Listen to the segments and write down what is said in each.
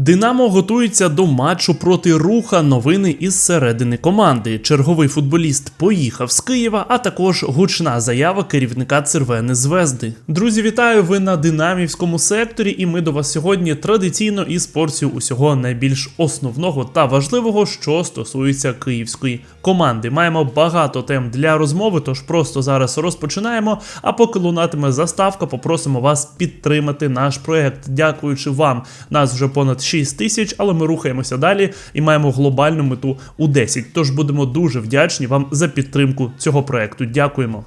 Динамо готується до матчу проти руха. Новини із середини команди. Черговий футболіст поїхав з Києва, а також гучна заява керівника Цервени Звезди. Друзі, вітаю! Ви на динамівському секторі, і ми до вас сьогодні традиційно із порцією усього найбільш основного та важливого, що стосується київської команди. Маємо багато тем для розмови, тож просто зараз розпочинаємо. А поки лунатиме заставка, попросимо вас підтримати наш проект. Дякуючи вам, нас вже понад 6 тисяч, але ми рухаємося далі і маємо глобальну мету у 10. Тож будемо дуже вдячні вам за підтримку цього проекту. Дякуємо.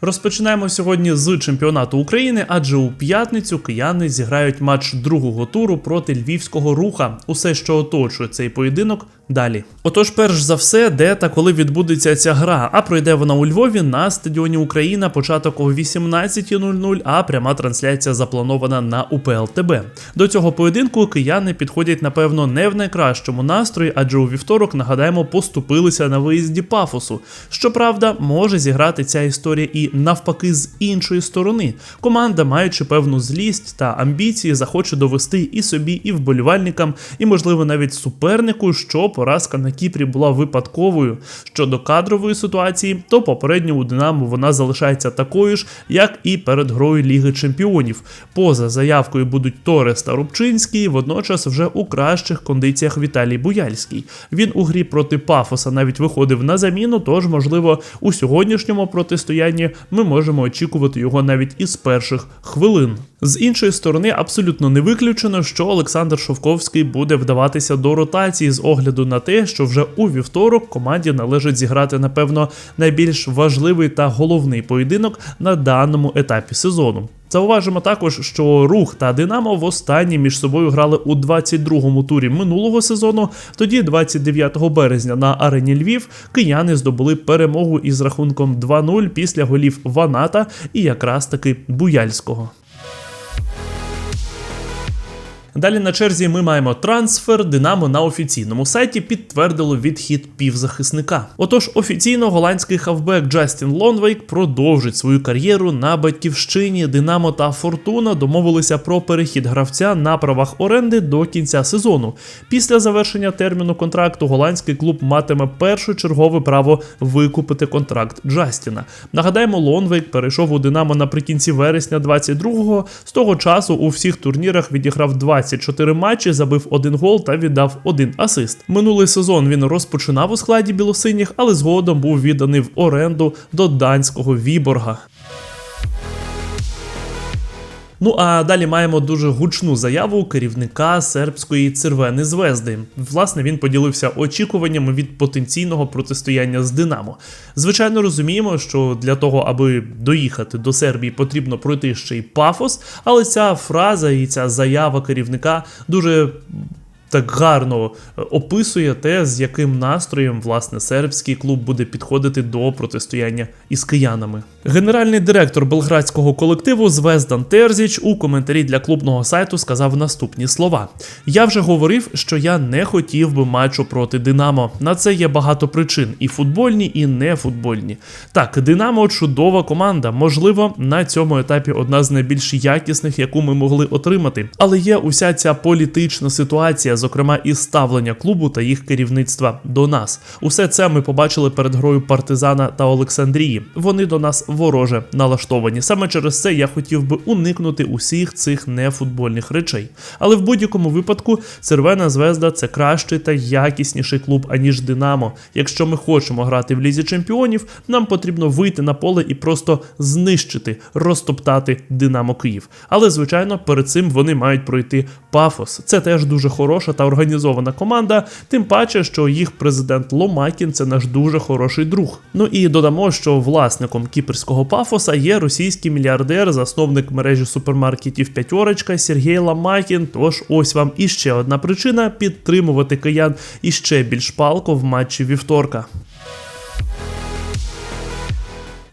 Розпочинаємо сьогодні з чемпіонату України, адже у п'ятницю кияни зіграють матч другого туру проти львівського руха. Усе, що оточує цей поєдинок, далі. Отож, перш за все, де та коли відбудеться ця гра, а пройде вона у Львові на стадіоні Україна початок о 18.00, а пряма трансляція запланована на УПЛ ТБ. До цього поєдинку кияни підходять, напевно, не в найкращому настрої, адже у вівторок, нагадаємо, поступилися на виїзді пафосу. Щоправда, може зіграти ця історія і навпаки з іншої сторони. Команда, маючи певну злість та амбіції, захоче довести і собі, і вболівальникам, і, можливо, навіть супернику, що поразка на Кіпрі була випадковою. Щодо кадрової ситуації, то попередньо у Динамо вона залишається такою ж, як і перед грою Ліги Чемпіонів. Поза заявкою будуть Торес та Рубчинський, водночас вже у кращих кондиціях Віталій Буяльський. Він у грі проти Пафоса навіть виходив на заміну, тож, можливо, у сьогоднішньому протистоянні ми можемо очікувати його навіть із перших хвилин. З іншої сторони, абсолютно не виключено, що Олександр Шовковський буде вдаватися до ротації з огляду на те, що вже у вівторок команді належить зіграти, напевно, найбільш важливий та головний поєдинок на даному етапі сезону. Зауважимо також, що рух та Динамо востаннє між собою грали у 22-му турі минулого сезону. Тоді, 29 березня, на арені Львів, кияни здобули перемогу із рахунком 2-0 після голів Ваната і якраз таки Буяльського. Далі на черзі ми маємо трансфер. Динамо на офіційному сайті підтвердило відхід півзахисника. Отож, офіційно голландський хавбек Джастін Лонвейк продовжить свою кар'єру на батьківщині. Динамо та Фортуна домовилися про перехід гравця на правах оренди до кінця сезону. Після завершення терміну контракту голландський клуб матиме першочергове право викупити контракт Джастіна. Нагадаємо, Лонвейк перейшов у Динамо наприкінці вересня 22-го. З того часу у всіх турнірах відіграв 20 24 матчі, забив один гол та віддав один асист. Минулий сезон він розпочинав у складі білосиніх, але згодом був відданий в оренду до данського Віборга. Ну а далі маємо дуже гучну заяву керівника сербської цервени звезди. Власне, він поділився очікуваннями від потенційного протистояння з Динамо. Звичайно, розуміємо, що для того, аби доїхати до Сербії, потрібно пройти ще й пафос, але ця фраза і ця заява керівника дуже так гарно е, описує те, з яким настроєм власне сербський клуб буде підходити до протистояння із киянами. Генеральний директор белградського колективу Звездан Терзіч у коментарі для клубного сайту сказав наступні слова: Я вже говорив, що я не хотів би матчу проти Динамо. На це є багато причин: і футбольні, і не футбольні. Так, Динамо чудова команда. Можливо, на цьому етапі одна з найбільш якісних, яку ми могли отримати. Але є уся ця політична ситуація зокрема і ставлення клубу та їх керівництва до нас. Усе це ми побачили перед грою партизана та Олександрії. Вони до нас вороже налаштовані. Саме через це я хотів би уникнути усіх цих нефутбольних речей. Але в будь-якому випадку Червена звезда це кращий та якісніший клуб, аніж Динамо. Якщо ми хочемо грати в лізі чемпіонів, нам потрібно вийти на поле і просто знищити, розтоптати Динамо Київ. Але звичайно, перед цим вони мають пройти пафос. Це теж дуже хороша та організована команда, тим паче, що їх президент Ломакін це наш дуже хороший друг. Ну і додамо, що власником кіперського пафоса є російський мільярдер, засновник мережі супермаркетів П'ятьорочка Сергій Ломакін. Тож ось вам іще одна причина підтримувати киян іще більш палко в матчі вівторка.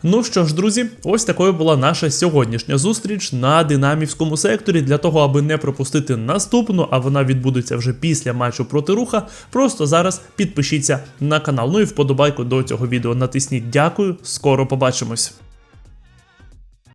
Ну що ж, друзі, ось такою була наша сьогоднішня зустріч на динамівському секторі. Для того, аби не пропустити наступну, а вона відбудеться вже після матчу проти руха. Просто зараз підпишіться на канал. Ну і вподобайку до цього відео натисніть. Дякую, скоро побачимось.